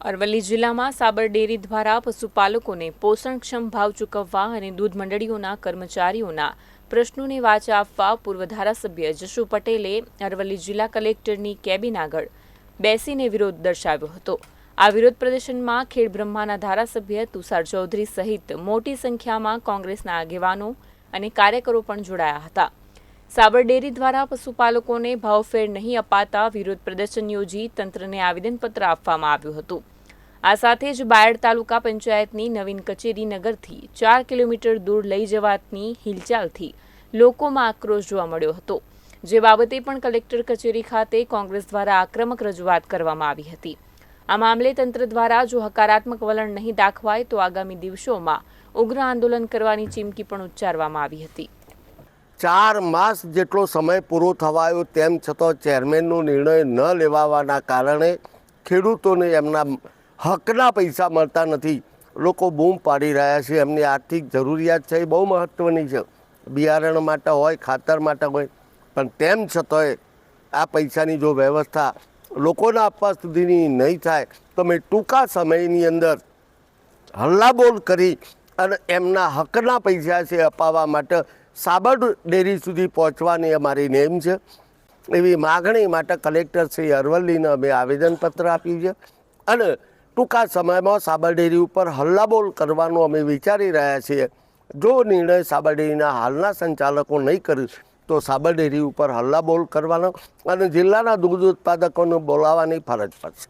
અરવલ્લી જિલ્લામાં સાબર ડેરી દ્વારા પશુપાલકોને પોષણક્ષમ ભાવ ચૂકવવા અને દૂધ મંડળીઓના કર્મચારીઓના પ્રશ્નોને વાચા આપવા પૂર્વ ધારાસભ્ય જશુ પટેલે અરવલ્લી જિલ્લા કલેક્ટરની કેબિન આગળ બેસીને વિરોધ દર્શાવ્યો હતો. આ વિરોધ પ્રદર્શનમાં ખેડબ્રહ્માના ધારાસભ્ય તુષાર ચૌધરી સહિત મોટી સંખ્યામાં કોંગ્રેસના આગેવાનો અને કાર્યકરો પણ જોડાયા હતા. સાબર ડેરી દ્વારા પશુપાલકોને ભાવફેર નહીં અપાતા વિરોધ પ્રદર્શન યોજી તંત્રને આવેદનપત્ર આપવામાં આવ્યું હતું. આ સાથે જ બાયડ તાલુકા પંચાયતની નવીન કચેરી નગરથી ચાર કિલોમીટર દૂર લઈ જવાની હિલચાલથી લોકોમાં આક્રોશ જોવા મળ્યો હતો. જે બાબતે પણ કલેક્ટર કચેરી ખાતે કોંગ્રેસ દ્વારા આક્રમક રજૂઆત કરવામાં આવી હતી. આ મામલે તંત્ર દ્વારા જો હકારાત્મક વલણ નહીં દાખવાય તો આગામી દિવસોમાં ઉગ્ર આંદોલન કરવાની ચીમકી પણ ઉચ્ચારવામાં આવી હતી. ચાર માસ જેટલો સમય પૂરો થવાયો તેમ છતાં ચેરમેનનો નિર્ણય ન લેવાવાના કારણે ખેડૂતોને એમના હકના પૈસા મળતા નથી. લોકો બૂમ પાડી રહ્યા છે. એમની આર્થિક જરૂરિયાત છે એ બહુ મહત્ત્વની છે. બિયારણ માટે હોય, ખાતર માટે હોય, પણ તેમ છતાંય આ પૈસાની જો વ્યવસ્થા લોકોને આપવા સુધીની નહીં થાય, તો મેં ટૂંકા સમયની અંદર હલ્લાબોલ કરી અને એમના હકના પૈસા છે અપાવવા માટે સાબર ડેરી સુધી પહોંચવાની અમારી નેમ છે. એવી માગણી માટે કલેક્ટર શ્રી અરવલ્લીને અમે આવેદનપત્ર આપ્યું છે. અને ટૂંકા સમયમાં સાબરડેરી ઉપર હલ્લાબોલ કરવાનું અમે વિચારી રહ્યા છીએ. જો નિર્ણય સાબરડેરીના હાલના સંચાલકો નહીં કર્યું તો સાબરડેરી ઉપર હલ્લાબોલ કરવાનો અને જિલ્લાના દૂધ ઉત્પાદકોને બોલાવવાની ફરજ પડશે.